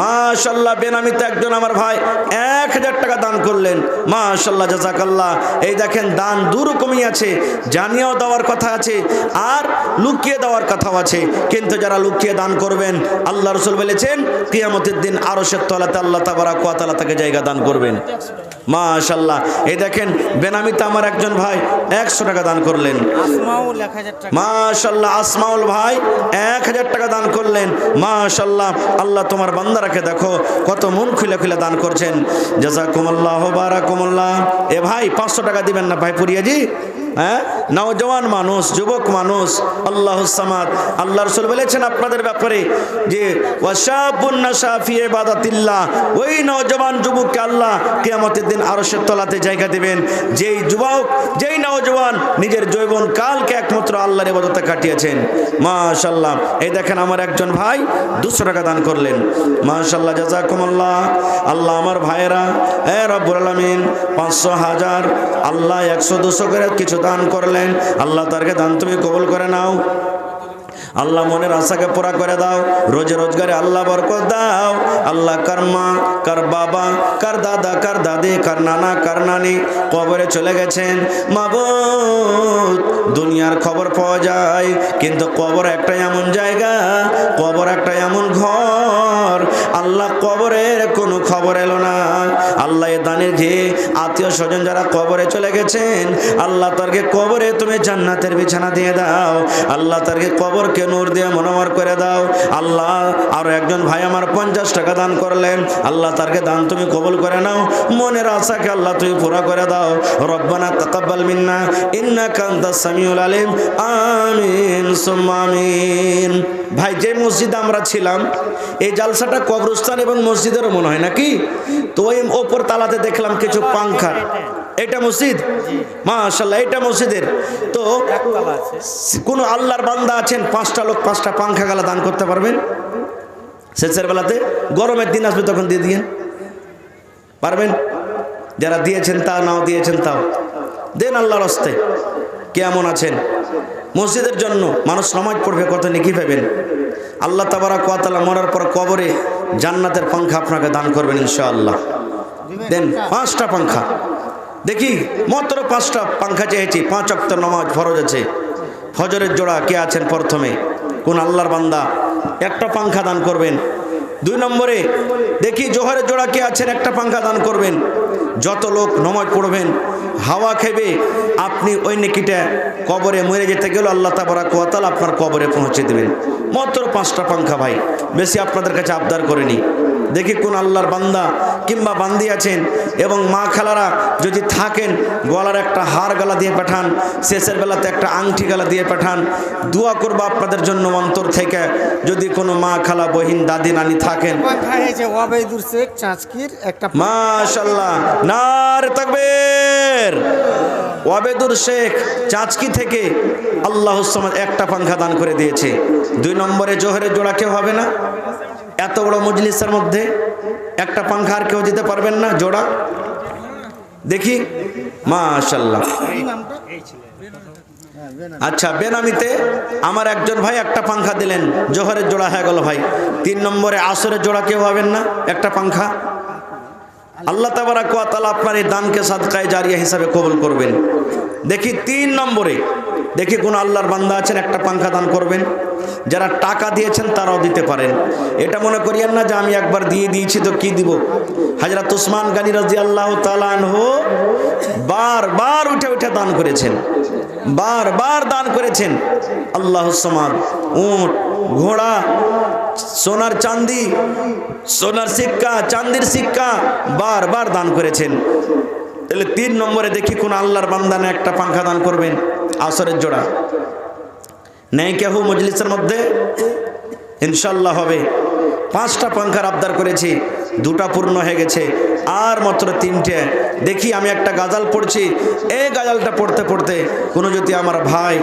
মাশাল্লাহ বেনামিতে একজন আমার ভাই। এক হাজার টাকা দান করলেন। মাশাল্লাহ জাজাকাল্লাহ। এই দেখেন, দান দুরকমই আছে। জানিয়েও দেওয়ার কথা আছে, আর লুকিয়ে দেওয়ার কথাও আছে। কিন্তু যারা লুকিয়ে দান করবেন, আল্লাহ রসুল বলেছেন, কিয়ামতের দিন আরও সে তলাতে আল্লাহ তাবারা কোয়াতালা তাকে জায়গা দান করবেন। মাশাল্লাহ এই দেখেন বেনামিতে আমার একজন ভাই একশো টাকা দান করলেন। মাশাল্লাহ আসমাউল ভাই এক হাজার টাকা দান করলেন। মাশাল্লাহ আল্লাহ তোমার বান্দারাকে দেখো কত মন খুলে খুলে দান করছেন। জাজাকুমুল্লাহ বারাকুমুল্লাহ। এ ভাই পাঁচশো টাকা দিবেন না ভাই পুরিয়াজি হ্যাঁ? নওজওয়ান মানুষ, যুবক মানুষ, আল্লাহ সামাদ, আল্লাহ রসুল বলেছেন আপনাদের ব্যাপারে যে বাদাতিল্লাহ ওই নওজওয়ান যুবককে আল্লাহ কিয়ামতের দিন আরশের তলাতে জায়গা দেবেন। যেই যুবক, যেই নওজওয়ান নিজের জৈবন কালকে একমাত্র আল্লাহর ইবাদতে কাটিয়েছেন। মাশাল্লাহ এই দেখেন আমার একজন ভাই দুশো টাকা দান করলেন। মাশাল্লাহ জাজাকুমুল্লাহ। আল্লাহ আমার ভাইয়েরা, এ রব্বুল আলামিন, পাঁচশো হাজার, আল্লাহ একশো, দুশো করে কিছু দান করলেন। আল্লাহ তারকে দান তুমি কবল করে নাও। আল্লাহ মনের আশাকে পুরা করে দাও। রোজ রোজগারে আল্লাহ বরকত দাও। আল্লাহ কার মা, কার বাবা, কার দাদা, কার দাদি, কার নানা, কার নানি কবরে চলে গেছেন। মাবুদ দুনিয়ার খবর পাওয়া যায়, কিন্তু কবর একটা এমন জায়গা, কবর একটা এমন ঘর। আল্লাহ কবরের কোনো খবর এলো না। আল্লাহ এ দানের যে আত্মীয় স্বজন যারা কবরে চলে গেছেন, আল্লাহ তারকে কবরে তুমি জান্নাতের বিছানা দিয়ে দাও। আল্লাহ তারকে কবরকে নূর দিয়ে মনোমর করে দাও। আল্লাহ আর একজন ভাই আমার পঞ্চাশ টাকা দান করলেন। আল্লাহ তারকে দান তুমি কবুল করে নাও। মনের আশাকে আল্লাহ তুমি পুরা করে দাও। রব্বানা তাকাব্বাল মিন্না, ইন্নাকা আনতাস সামিউল আলিম। আমিন, সুম্মা আমিন। ভাই, যে মসজিদে আমরা ছিলাম, এই জালসাটা কবরস্থান এবং মসজিদেরও মনে হয় নাকি? তো ওই ওপর তালাতে দেখলাম কিছু পাংখা এটা মসজিদ? মাশাল্লাহ এটা মসজিদের। তো কোনো আল্লাহর বান্দা আছেন, পাঁচটা লোক, পাঁচটা পাংখা গালা দান করতে পারবেন? শেষের বেলাতে গরমের দিন আসবে তখন দিয়ে দিয়েন। পারবেন? যারা দিয়েছেন তা, নাও দিয়েছেন তাও। দেন আল্লাহর হস্তে। কেমন আছেন? মসজিদের জন্য মানুষ নামাজ পড়বে কত নেকি পাবেন আল্লাহ তাবারা কোয়াতালা মরার পর কবরে জান্নাতের পাংখা আপনাকে দান করবেন ইনশাআল্লাহ। দেন পাঁচটা পাংখা। দেখি, মাত্র পাঁচটা পাংখা চেয়েছি, পাঁচ অক্ত নমাজ ফরজ আছে। ফজরের জোড়া কে আছেন প্রথমে? কোন আল্লাহর বান্দা? একটা পাংখা দান করবেন। দুই নম্বরে, দেখি জোহরের জোড়া কে আছেন, একটা পাংখা দান করবেন। যত লোক নমাজ পড়বেন, হাওয়া খেবে, আপনি ওই নেকিটা কবরে মরে যেতে গেলে আল্লাহ তাবরা কোয়াতাল আপনার কবরে পৌঁছে দেবেন। মাত্র পাঁচটা পাংখা ভাই, বেশি আপনাদের কাছে আবদার করেনি। দেখি কোন আল্লাহর বান্দা কিংবা বান্দি আছেন এবং মা খালারা যদি থাকেন গলার একটা হার গালা দিয়ে পাঠান শেষের বেলাতে একটা আংটি গালা দিয়ে পাঠান দোয়া করব আপনাদের জন্য অন্তর থেকে। যদি কোনো মা খালা বহিন দাদি নানি থাকেন। মাশাল্লাহ নার তাকবীর। ওয়াবেদুর শেখ চাচকি থেকে আল্লাহ একটা পাংখা দান করে দিয়েছে। দুই নম্বরে জোহরের জোড়া কেউ হবে না? এত বড় মজলিসের মধ্যে একটা পাংখা আর কেউ দিতে পারবেন না, জোড়া। দেখি। মাশাল্লাহ আচ্ছা বেনামিতে আমার একজন ভাই একটা পাংখা দিলেন, জোহরের জোড়া হয়ে গেল ভাই। তিন নম্বরে আসরের জোড়া কেউ হবেন না, একটা পাংখা। আল্লাহ তাবারাক ওয়া তাআলা আপনার এই দানকে সাদকায়ে জারিয়া হিসাবে কবুল করবেন। দেখি, তিন নম্বরে দেখি কোন আল্লাহর বান্দা আছেন, একটা পাংখা দান করবেন। যারা টাকা দিয়েছেন, তারাও দিতে পারেন। এটা মনে করিয়েন না যে আমি একবার দিয়ে দিয়েছি, তো কি দিব? হাজরত উসমান গানি রাজি আল্লাহ তালানহু বারবার উঠে উঠে দান করেছেন। বারবার দান করেছেন। আল্লাহ সমান উট, ঘোড়া, সোনার চান্দি সোনার সিক্কা চান্দির সিক্কা বারবার দান করেছেন। তাহলে তিন নম্বরে দেখি কোন আল্লাহর বান্দানে একটা পাঙ্খা দান করবেন। আসরের জোড়া। নেই কেহু মজলিসের মধ্যে ইনশাল্লাহ হবে। পাঁচটা পাঙ্খার আবদার করেছি, দুটা পূর্ণ হয়ে গেছে, আর মাত্র তিনটে। দেখি আমি একটা গাজাল পড়ছি, এই গাজালটা পড়তে পড়তে কোনো যদি আমার ভাই